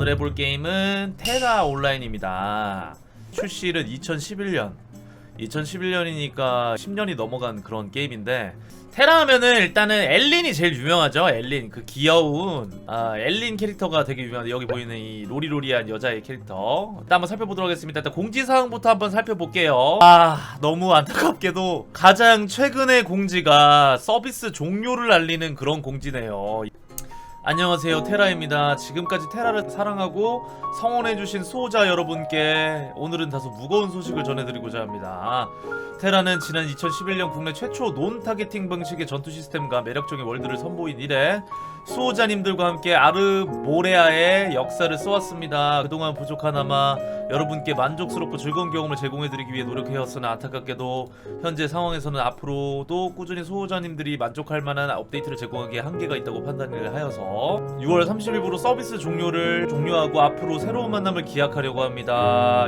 오늘 해볼 게임은 테라 온라인입니다. 출시는 2011년. 2011년이니까 10년이 넘어간 그런 게임인데 테라 하면은 일단은 엘린이 제일 유명하죠. 엘린 그 귀여운 아, 엘린 캐릭터가 되게 유명한데 여기 보이는 이 로리로리한 여자의 캐릭터 일단 한번 살펴보도록 하겠습니다. 일단 공지사항부터 한번 살펴볼게요. 아 너무 안타깝게도 가장 최근의 공지가 서비스 종료를 알리는 그런 공지네요. 안녕하세요 테라입니다. 지금까지 테라를 사랑하고 성원해주신 수호자 여러분께 오늘은 다소 무거운 소식을 전해드리고자 합니다. 테라는 지난 2011년 국내 최초 논 타겟팅 방식의 전투 시스템과 매력적인 월드를 선보인 이래 수호자님들과 함께 아르모레아의 역사를 써왔습니다 그동안 부족하나마 여러분께 만족스럽고 즐거운 경험을 제공해드리기 위해 노력해왔으나 안타깝게도 현재 상황에서는 앞으로도 꾸준히 수호자님들이 만족할 만한 업데이트를 제공하기에 한계가 있다고 판단을 하여서 6월 30일부로 서비스 종료를 종료하고 앞으로 새로운 만남을 기약하려고 합니다.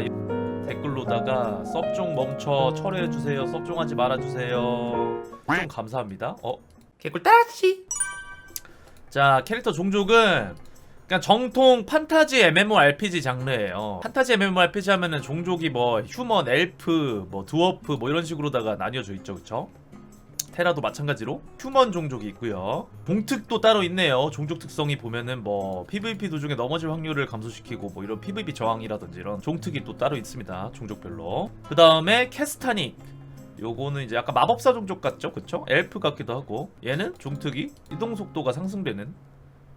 댓글로다가 섭종 멈춰 철회해주세요. 섭종하지 말아주세요. 좀 감사합니다. 어? 개꿀 따시. 자 캐릭터 종족은 그냥 정통 판타지 MMORPG 장르예요. 판타지 MMORPG 하면은 종족이 뭐 휴먼, 엘프, 뭐 드워프 뭐 이런 식으로다가 나뉘어져 있죠, 그쵸? 테라도 마찬가지로 휴먼 종족이 있고요. 종특도 따로 있네요. 종족 특성이 보면은 뭐 PVP 도중에 넘어질 확률을 감소시키고 뭐 이런 PVP 저항이라든지 이런 종특이 또 따로 있습니다. 종족별로. 그 다음에 캐스타닉. 요거는 이제 약간 마법사 종족 같죠? 그쵸? 엘프 같기도 하고. 얘는 종특이 이동 속도가 상승되는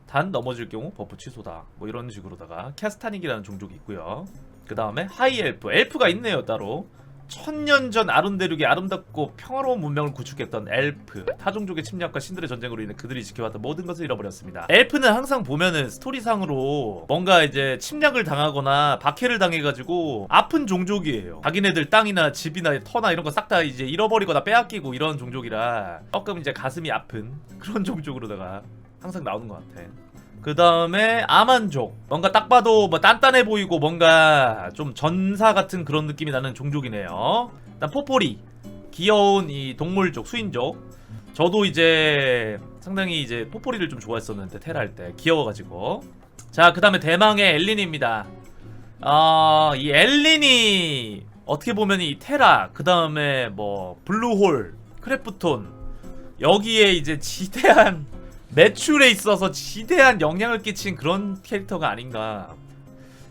단 넘어질 경우 버프 취소다. 뭐 이런 식으로다가 캐스타닉이라는 종족이 있고요. 그 다음에 하이 엘프. 엘프가 있네요 따로 천년 전 아룬 대륙의 아름답고 평화로운 문명을 구축했던 엘프 타종족의 침략과 신들의 전쟁으로 인해 그들이 지켜왔던 모든 것을 잃어버렸습니다. 엘프는 항상 보면은 스토리상으로 뭔가 이제 침략을 당하거나 박해를 당해가지고 아픈 종족이에요. 자기네들 땅이나 집이나 터나 이런 거 싹 다 이제 잃어버리거나 빼앗기고 이런 종족이라 조금 이제 가슴이 아픈 그런 종족으로다가 항상 나오는 것 같아 그 다음에 아만족 뭔가 딱 봐도 뭐 단단해 보이고 뭔가 좀 전사 같은 그런 느낌이 나는 종족이네요. 일단 포포리. 귀여운 이 동물족 수인족. 저도 이제 상당히 이제 포포리를 좀 좋아했었는데 테라 할 때 귀여워가지고. 자 그 다음에 대망의 엘린입니다. 아이 엘린이 어떻게 보면 이 테라 그 다음에 뭐 블루홀 크래프톤. 여기에 이제 지대한 매출에 있어서 지대한 영향을 끼친 그런 캐릭터가 아닌가.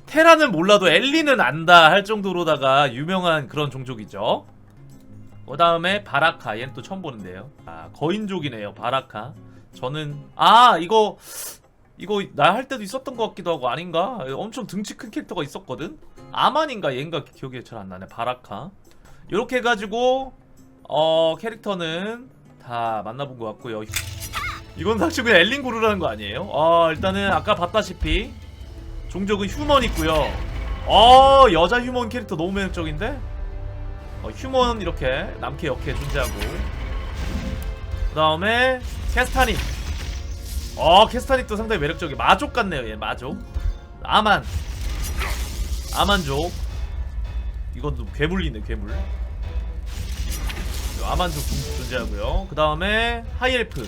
테라는 몰라도 엘리는 안다 할 정도로다가 유명한 그런 종족이죠. 그 다음에 바라카 얘는 또 처음 보는데요. 아 거인족이네요 바라카. 저는 아 이거 이거 나 할 때도 있었던 것 같기도 하고 아닌가? 엄청 등치 큰 캐릭터가 있었거든. 아만인가 얘인가 기억이 잘 안 나네. 바라카. 이렇게 해가지고 어 캐릭터는 다 만나본 것 같고요. 이건 사실 그냥 엘린 고르라는 거 아니에요? 아 일단은 아까 봤다시피 종족은 휴먼 있고요. 어 여자 휴먼 캐릭터 너무 매력적인데? 어, 휴먼 이렇게 남캐 역캐 존재하고. 그 다음에 캐스타닉 어 캐스타닉도 상당히 매력적이 마족 같네요 얘 마족. 아만. 아만족. 이것도 괴물이네 괴물. 아만족 존재하고요. 그 다음에 하이엘프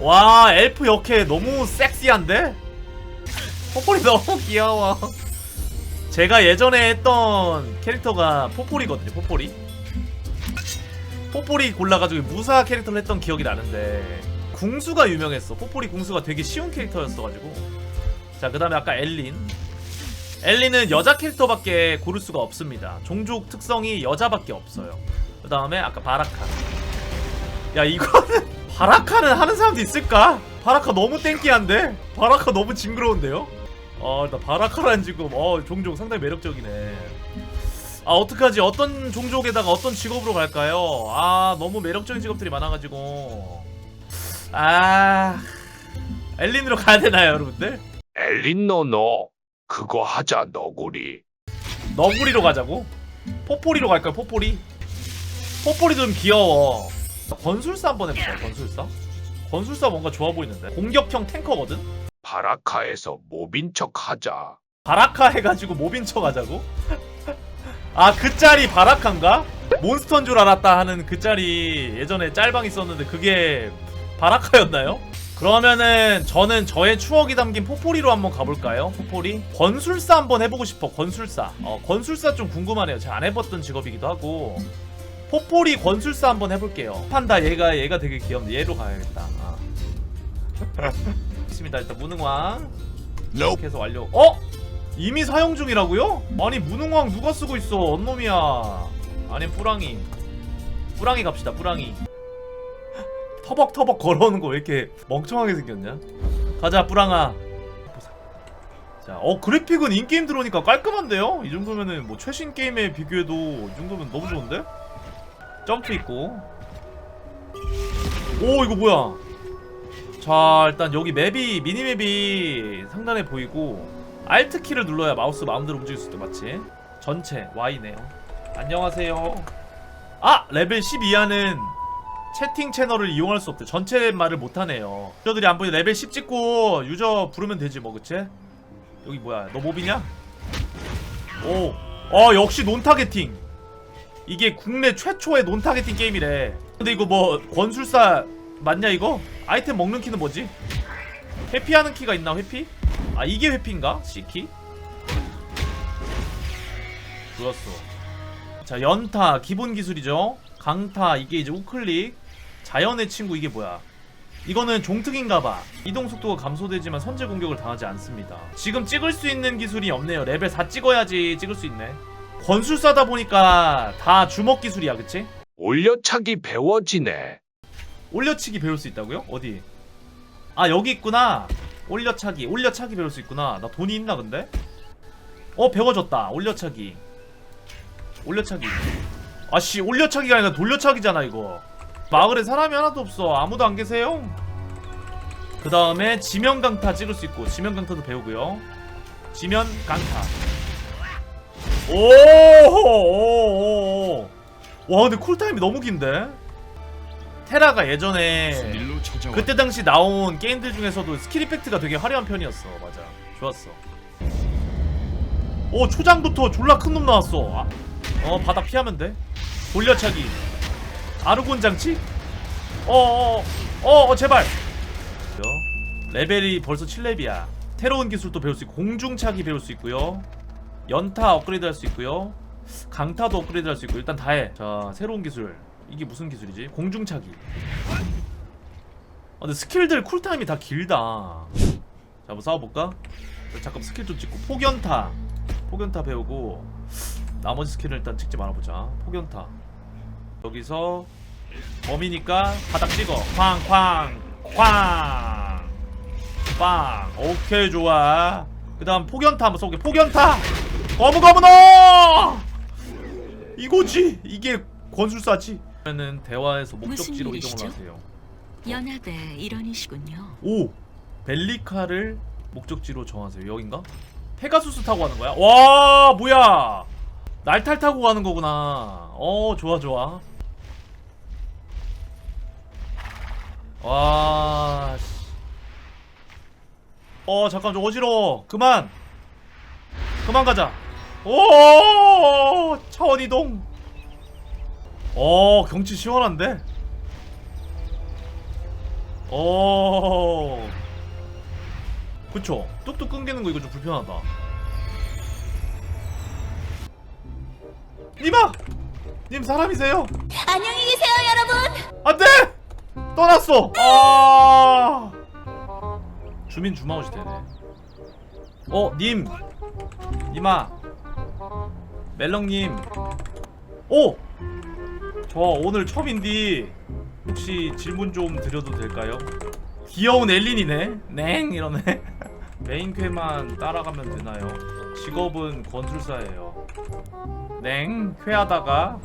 와 엘프 역해 너무 섹시한데? 포폴이 너무 귀여워. 제가 예전에 했던 캐릭터가 포폴이거든요 포폴이. 포폴이 골라가지고 무사 캐릭터를 했던 기억이 나는데 궁수가 유명했어. 포폴이 궁수가 되게 쉬운 캐릭터였어가지고. 자그 다음에 아까 엘린. 엘린은 여자 캐릭터밖에 고를 수가 없습니다. 종족 특성이 여자밖에 없어요. 그 다음에 아까 바라카. 야 이거는 바라카는 하는 사람도 있을까? 바라카 너무 땡기한데? 바라카 너무 징그러운데요? 어 일단 바라카란 지금 어 종족 상당히 매력적이네 아 어떡하지 어떤 종족에다가 어떤 직업으로 갈까요? 아 너무 매력적인 직업들이 많아가지고 아 엘린으로 가야 되나요 여러분들? 엘린노노 그거 하자 너구리 너구리로 가자고? 포포리로 갈까요 포포리? 포포리 좀 귀여워 건술사 한번 해볼까요 건술사? 건술사 뭔가 좋아 보이는데 공격형 탱커거든? 바라카에서 모빈 척 하자 바라카 해가지고 모빈 척 하자고? 아 그 짤이 바라카인가? 몬스터인 줄 알았다 하는 그 짤이 예전에 짤방 있었는데 그게 바라카였나요? 그러면은 저는 저의 추억이 담긴 포포리로 한번 가볼까요? 포포리? 권술사 한번 해보고 싶어 권술사 어 권술사 좀 궁금하네요 제가 안 해봤던 직업이기도 하고 포포리 권술사 한번 해볼게요 판다 얘가 얘가 되게 귀엽네 얘로 가야겠다 아. 있습니다 일단 무능왕 이렇게 해서 완료 어? 이미 사용 중이라고요? 아니 무능왕 누가 쓰고 있어 언놈이야 아니 뿌랑이 뿌랑이 갑시다 뿌랑이 터벅터벅 걸어오는 거 왜 이렇게 멍청하게 생겼냐? 가자 뿌랑아. 자, 어 그래픽은 인게임 들어오니까 깔끔한데요? 이 정도면은 뭐 최신 게임에 비교해도 이 정도면 너무 좋은데? 점프 있고. 오 이거 뭐야? 자 일단 여기 맵이 미니맵이 상단에 보이고 Alt 키를 눌러야 마우스 마음대로 움직일 수 있다 맞지? 전체 Y네요. 안녕하세요. 아 레벨 10 이하는 채팅 채널을 이용할 수 없대. 전체 말을 못 하네요. 유저들이 안 보니 레벨 10 찍고 유저 부르면 되지 뭐 그치? 여기 뭐야? 너 모비냐? 오, 어 역시 논 타겟팅. 이게 국내 최초의 논 타겟팅 게임이래. 근데 이거 뭐 권술사 맞냐 이거? 아이템 먹는 키는 뭐지? 회피하는 키가 있나 회피? 아 이게 회피인가? C키? 좋았어. 자 연타 기본 기술이죠. 강타 이게 이제 우클릭. 자연의 친구 이게 뭐야? 이거는 종특인가봐. 이동 속도가 감소되지만 선제 공격을 당하지 않습니다. 지금 찍을 수 있는 기술이 없네요. 레벨 4 찍어야지 찍을 수 있네. 권술사다 보니까 다 주먹 기술이야, 그치? 올려차기 배워지네. 올려치기 배울 수 있다고요? 어디? 아 여기 있구나. 올려차기, 올려차기 배울 수 있구나. 나 돈이 있나 근데? 어 배워졌다. 올려차기. 올려차기. 아씨 올려차기가 아니라 돌려차기잖아 이거. 마을에 사람이 하나도 없어. 아무도 안 계세요. 그 다음에 지면 강타 찍을 수 있고 지면 강타도 배우고요. 지면 강타. 오호오오. 와 근데 쿨타임이 너무 긴데? 테라가 예전에 일로 찾아와. 그때 당시 나온 게임들 중에서도 스킬 이펙트가 되게 화려한 편이었어. 맞아. 좋았어. 오 초장부터 졸라 큰 놈 나왔어. 아, 어 바닥 피하면 돼. 돌려차기. 아르곤 장치? 어어어 어, 어, 어, 제발. 레벨이 벌써 7렙이야. 새로운 기술도 배울 수 있고 공중차기 배울 수 있고요. 연타 업그레이드 할 수 있고요. 강타도 업그레이드 할 수 있고 일단 다 해. 자 새로운 기술. 이게 무슨 기술이지? 공중차기. 아, 근데 스킬들 쿨타임이 다 길다. 자, 한번 싸워볼까? 자, 잠깐 스킬 좀 찍고 폭연타, 폭연타 배우고 나머지 스킬을 일단 찍지 말아보자. 폭연타. 여기서 범이니까 바닥 찍어. 쾅쾅 쾅. 빵. 오케이 좋아. 그 다음 폭연타 한번 써볼게. 폭연타. 거무거무너. 이거지. 이게 권술사지. 그러면은 대화에서 목적지로 무슨 이동을? 하세요. 연합의 일원이시군요. 오 벨리카를 목적지로 정하세요 여긴가? 페가수스 타고 가는 거야? 와 뭐야 날탈 타고 가는 거구나 어 좋아 좋아 와 씨. 어 잠깐 좀 어지러워 그만 그만 가자 오 차원 이동 어 경치 시원한데 어. 그쵸. 뚝뚝 끊기는 거 이거 좀 불편하다. 님아! 님 사람이세요? 안녕히 계세요, 여러분. 안 돼! 떠났어! 아. 주민 주마옷이 되네. 어, 님. 님아. 멜렁님. 오! 저 오늘 처음인데 혹시 질문 좀 드려도 될까요? 귀여운 엘린이네. 냉 이러네. 메인 퀘만 따라가면 되나요? 직업은 건술사예요. 냉 퀘하다가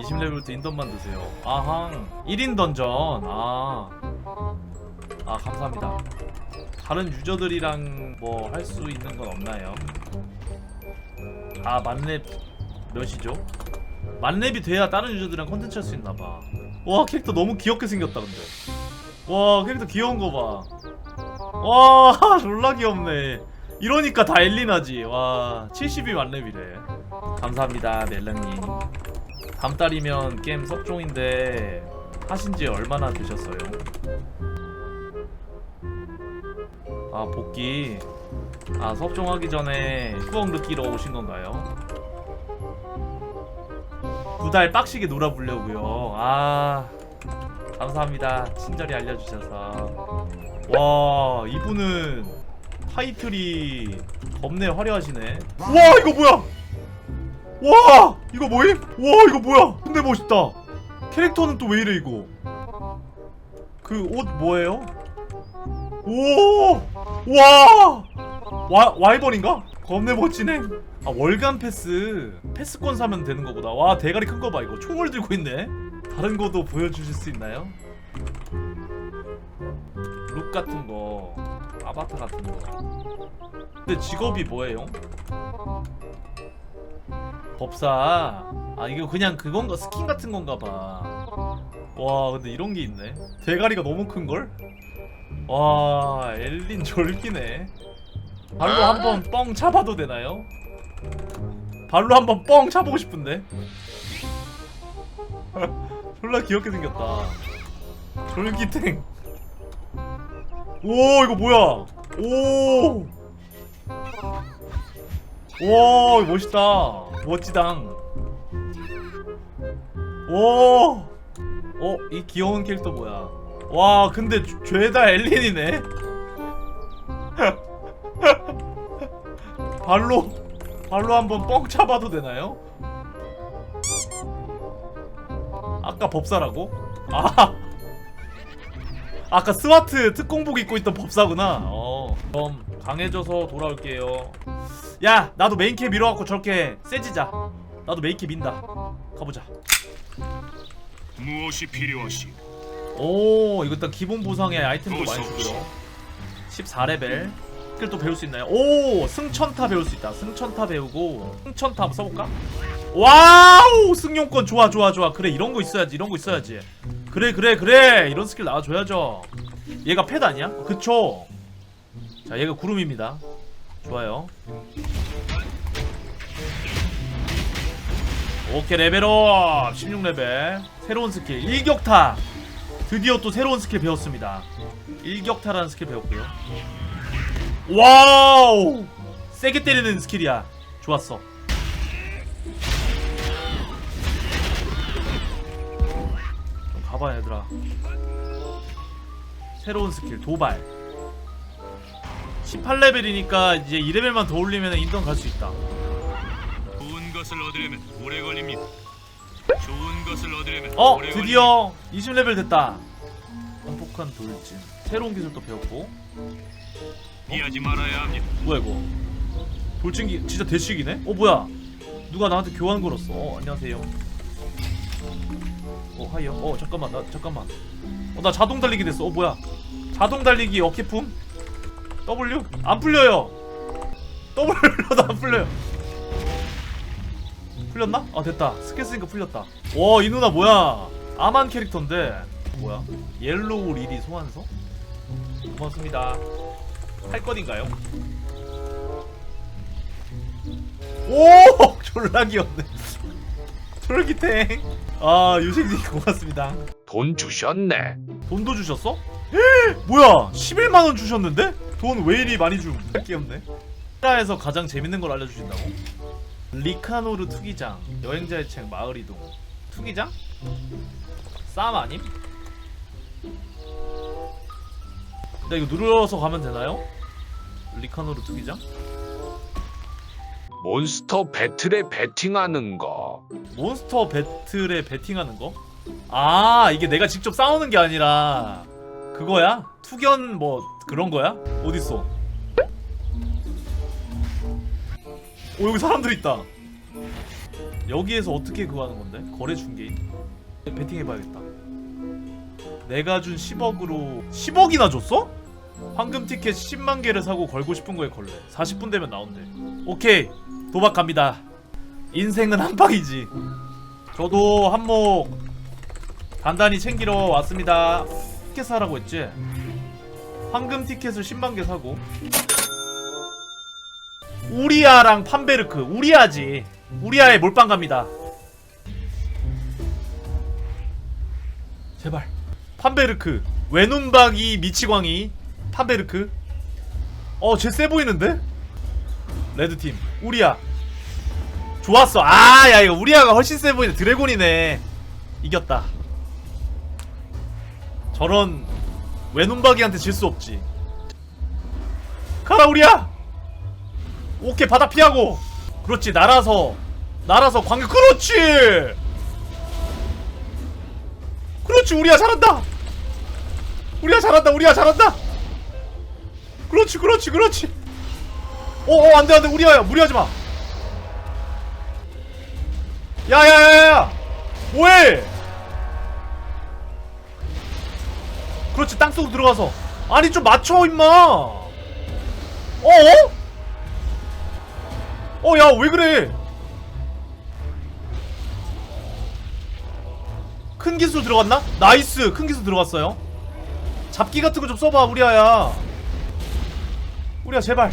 20레벨부터 인던만 드세요. 아항 1인 던전. 아. 아 감사합니다. 다른 유저들이랑 뭐 할 수 있는 건 없나요? 아 만렙 몇이죠? 만렙이 돼야 다른 유저들이랑 컨텐츠 할 수 있나 봐. 와 캐릭터 너무 귀엽게 생겼다 근데. 와 캐릭터 귀여운 거 봐. 와 졸라 귀엽네. 이러니까 다 엘리나지. 와 70이 만렙이래. 감사합니다 멜랑님. 다음 달이면 게임 석종인데 하신 지 얼마나 되셨어요? 아 복귀 아 섭종하기 전에 후원 느끼러 오신 건가요? 두 달 빡시게 놀아보려고요 아 감사합니다 친절히 알려주셔서 와 이분은 타이틀이 겁내 화려하시네 와 이거 뭐야 와 이거 뭐임? 와 이거 뭐야 근데 멋있다 캐릭터는 또 왜 이래 이거 그 옷 뭐예요? 오! 와! 와 와이번인가? 겁내 멋지네. 아 월간 패스 패스권 사면 되는 거보다. 와 대가리 큰 거 봐 이거 총을 들고 있네. 다른 거도 보여주실 수 있나요? 룩 같은 거, 아바타 같은 거. 근데 직업이 뭐예요? 법사. 아 이거 그냥 그건가 스킨 같은 건가 봐. 와 근데 이런 게 있네. 대가리가 너무 큰 걸? 와 엘린 졸기네 발로 한번 뻥 차봐도 되나요? 발로 한번 뻥 차보고 싶은데 졸라 귀엽게 생겼다 졸기탱 오 이거 뭐야 오 와, 이거 멋있다. 멋지당. 오! 어, 이 귀여운 캐릭터 뭐야? 와, 근데 죄- 죄다 엘린이네? 발로, 발로 한번 뻥 차봐도 되나요? 아까 법사라고? 아! 아까 스와트 특공복 입고 있던 법사구나. 어. 그럼 강해져서 돌아올게요. 야, 나도 메인캐 밀어갖고 저렇게 세지자. 나도 메인캐 민다. 가보자. 무엇이 필요하시? 오, 이거 일단 기본 보상에 아이템도 많이 주고요. 14레벨. 스킬 또 배울 수 있나요? 오, 승천타 배울 수 있다. 승천타 배우고 승천타 한번 써볼까? 와우, 승용권 좋아, 좋아, 좋아. 그래, 이런 거 있어야지, 이런 거 있어야지. 그래, 그래, 그래. 이런 스킬 나와줘야죠. 얘가 패드 아니야? 그쵸? 자, 얘가 구름입니다. 좋아요. 오케이 레벨업 16레벨 새로운 스킬 일격타 드디어 또 새로운 스킬 배웠습니다 일격타라는 스킬 배웠고요 와우! 세게 때리는 스킬이야. 좋았어. 좀 가봐 얘들아. 새로운 스킬 도발. 18레벨이니까 이제 2레벨만 더 올리면 인턴 갈 수 있다. 좋은 것을 얻으려면 오래 걸립니다. 좋은 것을 얻으려면 어 오래 드디어 20레벨 됐다. 반복한 돌진. 새로운 기술도 배웠고. 피하지 말아야 합니다. 뭐야 이거? 돌진기 진짜 대식이네? 어 뭐야? 누가 나한테 교환 걸었어? 어 안녕하세요. 어 하이요? 어 잠깐만 나 잠깐만. 어 나 자동 달리기 됐어. 어 뭐야? 자동 달리기 어깨품? W? 안 풀려요. W로도 안 풀려요. 풀렸나? 아 됐다. 스킬 쓰니까 풀렸다. 와 이 누나 뭐야? 아만 캐릭터인데. 뭐야? 옐로우 리리 소환서? 고맙습니다 할 건인가요? 오 졸라 귀엽네 쫄깃탱 아 유생님 고맙습니다 돈 주셨네. 돈도 주셨어? 헉, 뭐야 11만원 주셨는데? 돈 왜 이리 많이 줌 귀엽네 나라에서 가장 재밌는 걸 알려주신다고? 리카노르 투기장 여행자의 책 마을 이동 투기장? 쌈 아님? 근데 이거 눌러서 가면 되나요? 리카노르 투기장? 몬스터 배틀에 배팅하는 거. 몬스터 배틀에 베팅하는 거? 아 이게 내가 직접 싸우는 게 아니라 그거야? 투견 뭐 그런 거야? 어딨어? 오 여기 사람들 있다 여기에서 어떻게 그거 하는 건데? 거래 중개인? 베팅 해봐야겠다 내가 준 10억으로 10억이나 줬어? 황금 티켓 10만 개를 사고 걸고 싶은 거에 걸래 40분 되면 나온대. 오케이. 도박 갑니다. 인생은 한 방이지. 저도 한몫 단단히 챙기러 왔습니다. 티켓 사라고 했지? 황금 티켓을 10만 개 사고. 우리아랑 판베르크. 우리아지. 우리아에 몰빵 갑니다. 제발 판베르크. 외눈박이 미치광이 판베르크. 어쟤 세 보이는데? 레드팀. 우리야 좋았어. 아야 이거 우리야가 훨씬 세 보이네. 드래곤이네. 이겼다. 저런 외눈박이한테 질 수 없지. 가라 우리야 오케이 바닥 피하고. 그렇지 날아서 날아서 광역. 그렇지! 그렇지 우리야 잘한다 우리야 잘한다 우리야 잘한다! 그렇지 그렇지 그렇지! 어어 안돼 안돼. 우리야 무리하지 마. 야야야야 뭐해? 그렇지 땅속으로 들어가서. 아니 좀 맞춰 임마! 어어? 어 야 왜 그래? 큰 기술 들어갔나? 나이스! 큰 기술 들어갔어요 잡기 같은 거 좀 써봐 우리야야. 우리야 제발.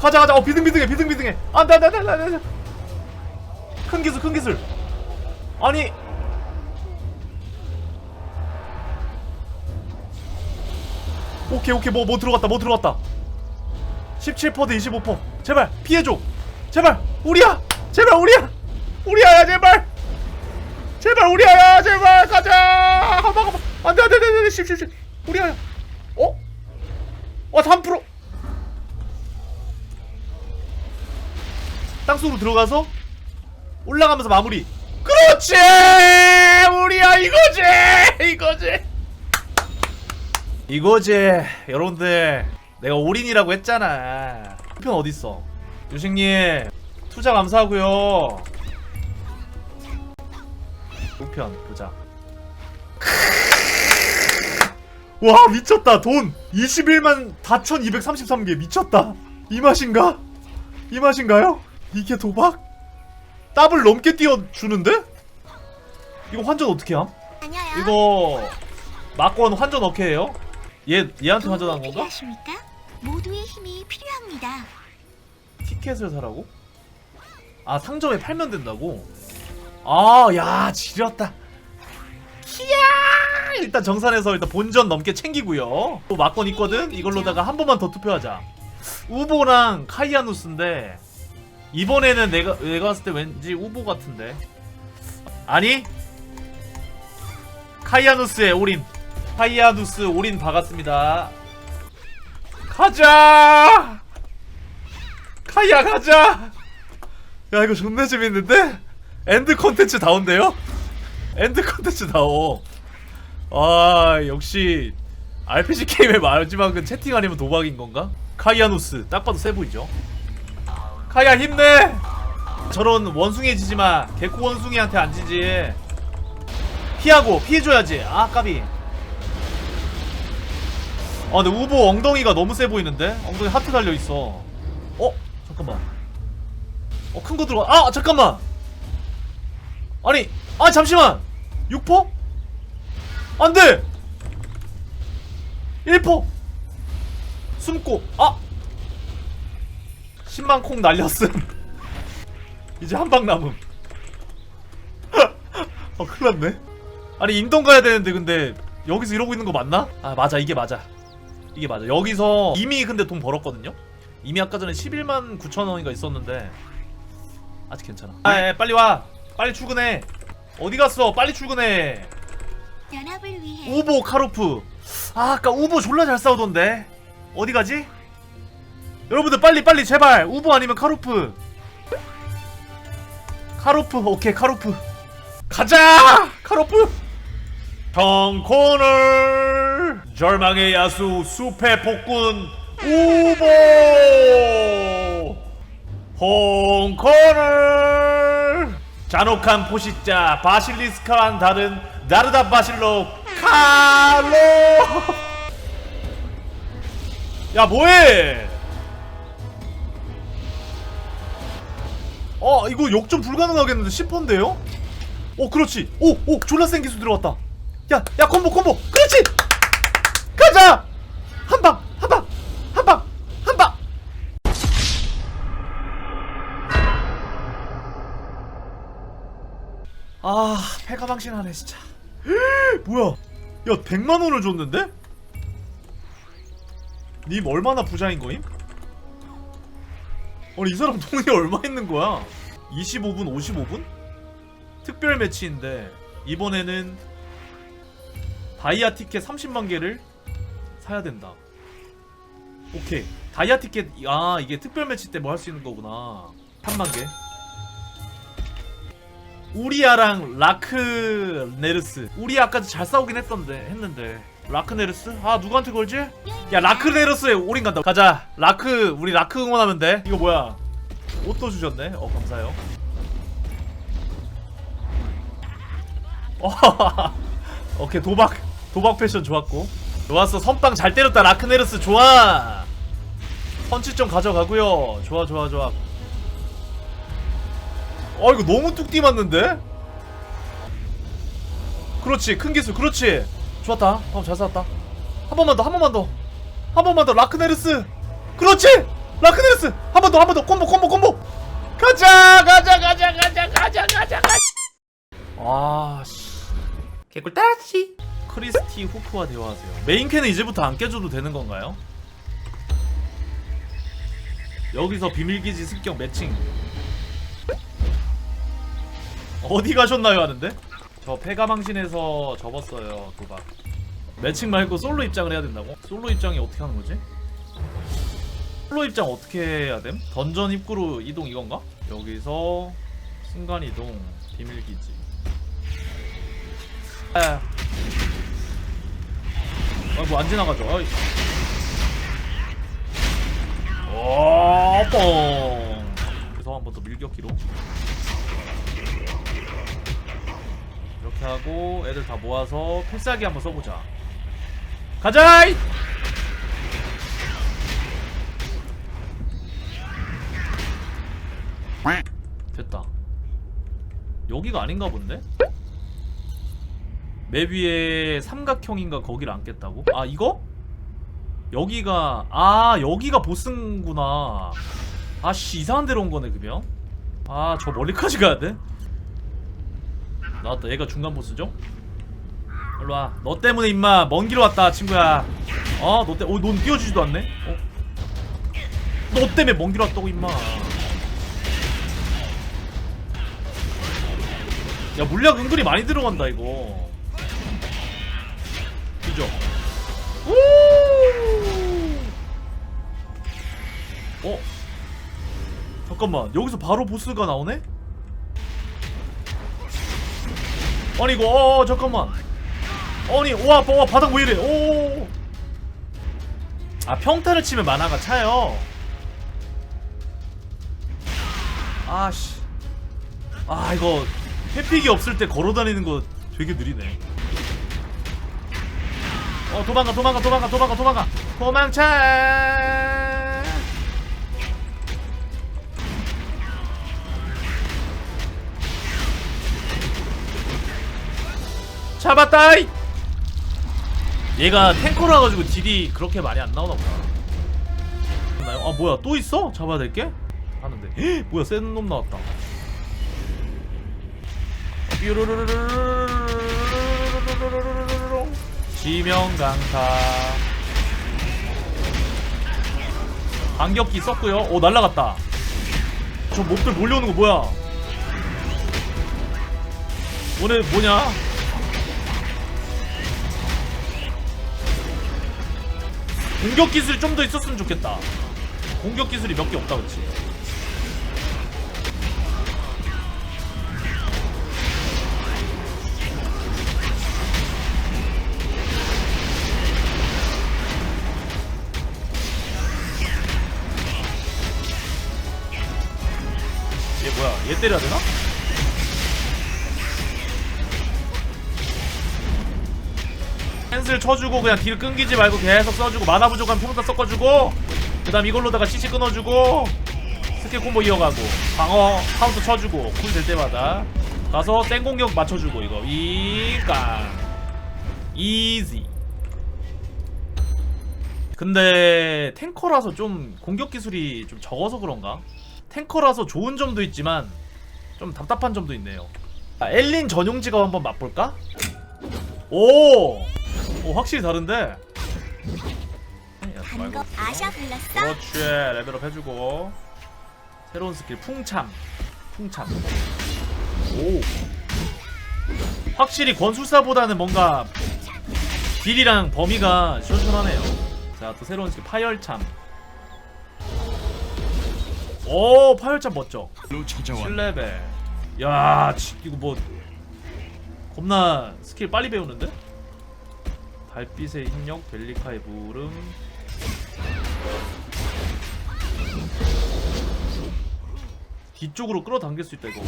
가자 가자. 어 비등비등해 비등비등해. 안돼 안돼 안돼 안돼 큰 기술 큰 기술. 아니. 오케이 오케이. 뭐뭐 들어갔다 뭐 들어갔다. 17%대 25% 제발 피해줘. 제발 우리야! 제발 우리야! 우리야 제발! 제발 우리야 제발! 가자! 한방 한방 안돼 안돼 안돼 10 10 10 우리야. 어? 어3% 땅속으로 들어가서 올라가면서 마무리. 그렇지! 우리야 이거지! 이거지! 이거지. 여러분들 내가 올인이라고 했잖아. 편 어딨어? 유식님 투자 감사하고요. 우편 보자 와 미쳤다 돈 21만 4233개 미쳤다 이 맛인가? 이 맛인가요? 이게 도박? 더블 넘게 띄워주는데? 이거 환전 어떻게 함? 아니요. 이거 막권 환전 어떻게 해요? 얘 얘한테 환전한 건가? 필요하십니까? 모두의 힘이 필요합니다. 티켓을 사라고? 아 상점에 팔면 된다고? 아야 지렸다 키야! 일단 정산해서 일단 본전 넘게 챙기고요. 또 막권 있거든? 이걸로다가 한 번만 더 투표하자. 우보랑 카이아누스인데 이번에는 내가 내가 봤을 때 왠지 우보 같은데. 아니? 카이아누스의 올인. 카이아누스 올인 박았습니다. 가자! 카이아 가자! 야 이거 존나 재밌는데? 엔드 컨텐츠 다운데요? 엔드 컨텐츠 다워 아 역시 RPG 게임의 마지막은 채팅 아니면 도박인 건가? 카이아누스 딱 봐도 세 보이죠? 카이아 힘내! 저런 원숭이 지지마 개코 원숭이한테 안 지지 피하고 피해줘야지 아 까비 아 근데 우보 엉덩이가 너무 세 보이는데? 엉덩이 하트 달려있어 어? 잠깐만 어 큰 거 들어가 아 잠깐만 아니 아 잠시만 6포? 안돼! 1포! 숨고. 아! 10만 콩 날렸음. 이제 한 방 남음. 어 큰일 났네. 아니 인동 가야 되는데 근데 여기서 이러고 있는 거 맞나? 아 맞아. 이게 맞아. 이게 맞아. 여기서 이미 근데 돈 벌었거든요? 이미 아까 전에 11만 9천 원인가 있었는데. 아직 괜찮아. 아 예, 빨리 와. 빨리 출근해 어디 갔어? 빨리 출근해. 연합을 위해 우보 카로프. 아 아까 우보 졸라 잘 싸우던데. 어디 가지? 여러분들 빨리 빨리 제발. 우보 아니면 카로프. 카로프 오케이 카로프. 가자! 카로프! 정코널 절망의 야수 숲의 폭군 우보! 홍코널 잔혹한 포식자 바실리스카와는 다른 나르다 바실로 칼로. 야 뭐해? 어 이거 역전 불가능하겠는데 10%인데요? 오 그렇지. 오오 졸라 센 기술 들어갔다. 야야 콤보 콤보. 그렇지! 가자! 한방 해가방신하네 진짜. 뭐야? 야 100만원을 줬는데? 님 얼마나 부자인거임? 아니 이 사람 돈이 얼마 있는거야? 25분 55분? 특별 매치인데 이번에는 다이아 티켓 30만개를 사야된다. 오케이. 다이아 티켓 아 이게 특별 매치 때 뭐 할 수 있는 거구나. 3만개. 우리아랑 라크네르스. 우리 아까도 잘 싸우긴 했던데 했는데. 라크네르스? 아 누구한테 걸지? 야 라크네르스에 올인 간다. 가자. 라크 우리 라크 응원하면 돼. 이거 뭐야? 옷도 주셨네. 어 감사해요. 오케이 도박. 도박 패션 좋았고. 좋았어. 선빵 잘 때렸다 라크네르스. 좋아. 펀치 좀 가져가고요. 좋아 좋아 좋아. 아 이거 너무 뚝띠 맞는데? 그렇지 큰 기술 그렇지. 좋았다. 방금 잘 쐈다. 한 번만 더 한 번만 더 한 번만 더 라크네르스. 그렇지! 라크네르스! 한 번 더 한 번더. 콤보 콤보 콤보. 가자 가자 가자 가자 가자 가자 가자. 아씨. 개꿀 따라치 크리스티 후프와 대화하세요. 메인캔은 이제부터 안 깨줘도 되는 건가요? 여기서 비밀기지 습격 매칭. 어디 가셨나요 하는데? 저 폐가망신에서 접었어요 도박 매칭 말고 솔로 입장을 해야 된다고? 솔로 입장이 어떻게 하는 거지? 솔로 입장 어떻게 해야 됨? 던전 입구로 이동 이건가? 여기서 순간 이동 비밀기지 아, 뭐 안 지나가죠 아이. 오, 뻥 그래서 한번 더 밀격기로 이렇게 하고 애들 다 모아서 필살기 한번 써보자 가자! 됐다 여기가 아닌가 본데? 맵 위에 삼각형인가 거기를 앉겠다고? 아 이거? 여기가 아 여기가 보스구나 아씨 이상한 데로 온 거네 그냥 아 저 멀리까지 가야 돼? 나왔다 얘가 중간 보스죠? 일로와 너 때문에 임마 먼 길 왔다 친구야 어너 때.. 어, 넌 뛰어주지도 않네? 어? 너 때문에 먼 길 왔다고 임마 야 물약 은근히 많이 들어간다 이거 그죠? 오! 어? 잠깐만 여기서 바로 보스가 나오네? 아니 이거 어, 어 잠깐만. 아니 와, 와 바닥 왜 이래? 오아 평타를 치면 만화가 차요. 아씨. 아 이거 회픽이 없을 때 걸어다니는 거 되게 느리네. 어 도망가 도망가 도망가 도망가 도망가. 도망쳐! 잡았다이! 얘가 탱커라 가지고 딜이 그렇게 많이 안 나오나 보다. 아 뭐야 또 있어? 잡아야 될 게? 하는데 뭐야 센 놈 나왔다. 지명강타 반격기 썼고요. 오 날라갔다. 저 몹들 몰려오는 거 뭐야? 오늘 뭐냐? 공격 기술이 좀 더 있었으면 좋겠다. 공격 기술이 몇 개 없다 그치? 얘 뭐야? 얘 때려야 되나? 캔슬 쳐주고 그냥 딜 끊기지 말고 계속 써주고 마나 부족한 평타 섞어주고 그 다음 이걸로다가 CC 끊어주고 스킬 콤보 이어가고 방어 카운터 쳐주고 쿨 될 때마다 가서 땡 공격 맞춰주고 이거 이까 이지 근데 탱커라서 좀 공격 기술이 좀 적어서 그런가? 탱커라서 좋은 점도 있지만 좀 답답한 점도 있네요 아, 엘린 전용 직업 한번 맛볼까? 오! 오 확실히 다른데? 아샤 불렀어? 그렇지. 레벨업 해주고. 새로운 스킬 풍참 풍참 오. 확실히 권술사보다는 뭔가 딜이랑 범위가 시원시원하네요. 자 또 새로운 스킬 파열참. 오 파열참 멋져. 로 찾아와 7레벨. 야 치, 이거 뭐 겁나 스킬 빨리 배우는데? 달빛의 힘력 벨리카의 부름. 뒤쪽으로 끌어당길 수 있다 이거.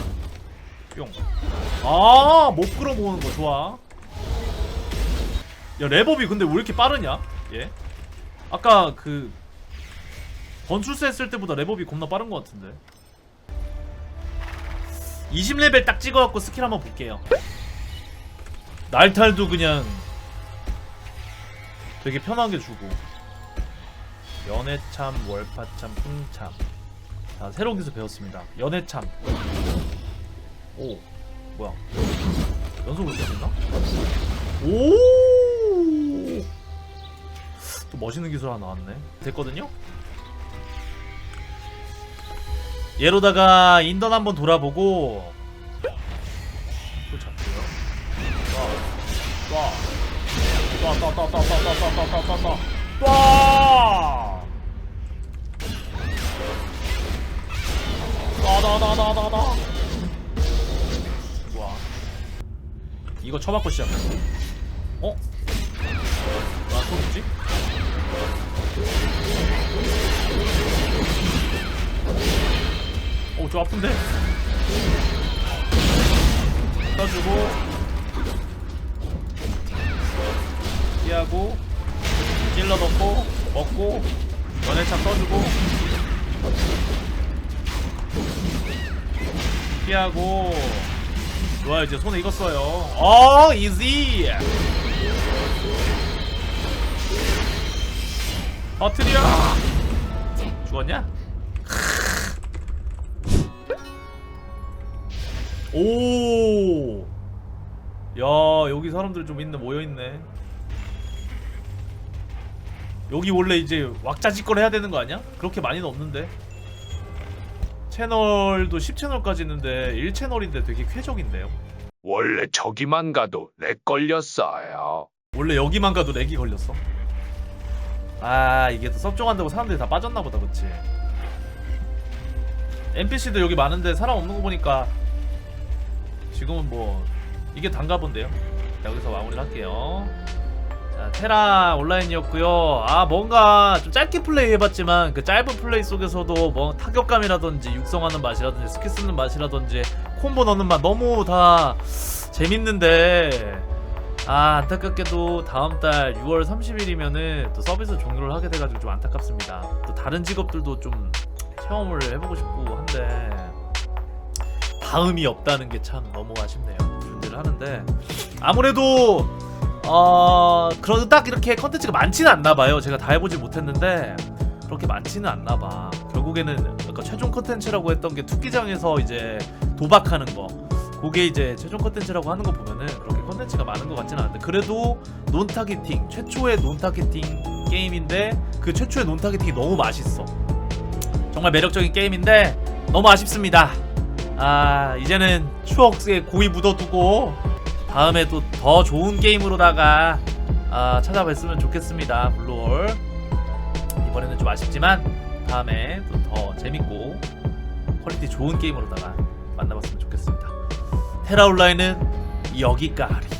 뿅 아 못 끌어모으는 거 좋아. 야 레버비 근데 왜 이렇게 빠르냐? 얘 아까 그 건술사 했을 때보다 레버비 겁나 빠른 것 같은데. 20레벨 딱 찍어갖고 스킬 한번 볼게요. 날탈도 그냥 되게 편하게 주고. 연애참, 월파참, 풍참. 자 새로운 기술 배웠습니다. 연애참. 오 뭐야? 연속으로 됐나? 오! 또 멋있는 기술 하나 나왔네. 됐거든요? 얘로다가 인던 한번 돌아보고. 또 잡고요? 쏴쏴 따다다다다다 와 이거 쳐맞고 시작해 어? 나 소리지? 어, 저 아픈데? 떠주고 피하고 찔러 넣고 먹고 연애참 떠주고 피하고 좋아요 이제 손에 익었어요 어 이지 버트리야 죽었냐? 오. 야, 여기 사람들 좀 있네. 모여 있네. 여기 원래 이제 왁자지껄 해야 되는 거 아니야? 그렇게 많이는 없는데. 채널도 10채널까지 있는데 1채널인데 되게 쾌적인데요. 원래 저기만 가도 렉 걸렸어요. 원래 여기만 가도 렉이 걸렸어. 아, 이게 또 섭종한다고 사람들이 다 빠졌나 보다. 그치 NPC도 여기 많은데 사람 없는 거 보니까 지금은 뭐 이게 단가 본데요. 자, 여기서 마무리를 할게요. 자, 테라 온라인이었고요. 아, 뭔가 좀 짧게 플레이 해봤지만 그 짧은 플레이 속에서도 뭐 타격감이라든지 육성하는 맛이라든지 스킬 쓰는 맛이라든지 콤보 넣는 맛 너무 다 재밌는데 아 안타깝게도 다음 달 6월 30일이면은 또 서비스 종료를 하게 돼가지고 좀 안타깝습니다. 또 다른 직업들도 좀 체험을 해보고 싶고 한데 다음이 없다는 게 참 너무 아쉽네요. 준비를 하는데 아무래도 어 그런 딱 이렇게 컨텐츠가 많지는 않나 봐요. 제가 다 해보지 못했는데 그렇게 많지는 않나 봐. 결국에는 아까 최종 컨텐츠라고 했던 게 투기장에서 이제 도박하는 거. 그게 이제 최종 컨텐츠라고 하는 거 보면은 그렇게 컨텐츠가 많은 것 같지는 않은데 그래도 논 타겟팅 최초의 논 타겟팅 게임인데 그 최초의 논 타겟팅이 너무 맛있어. 정말 매력적인 게임인데 너무 아쉽습니다. 아 이제는 추억에 고이 묻어두고 다음에 또 더 좋은 게임으로다가 아, 찾아뵀으면 좋겠습니다. 블루홀 이번에는 좀 아쉽지만 다음에 또 더 재밌고 퀄리티 좋은 게임으로다가 만나봤으면 좋겠습니다. 테라 온라인은 여기까지.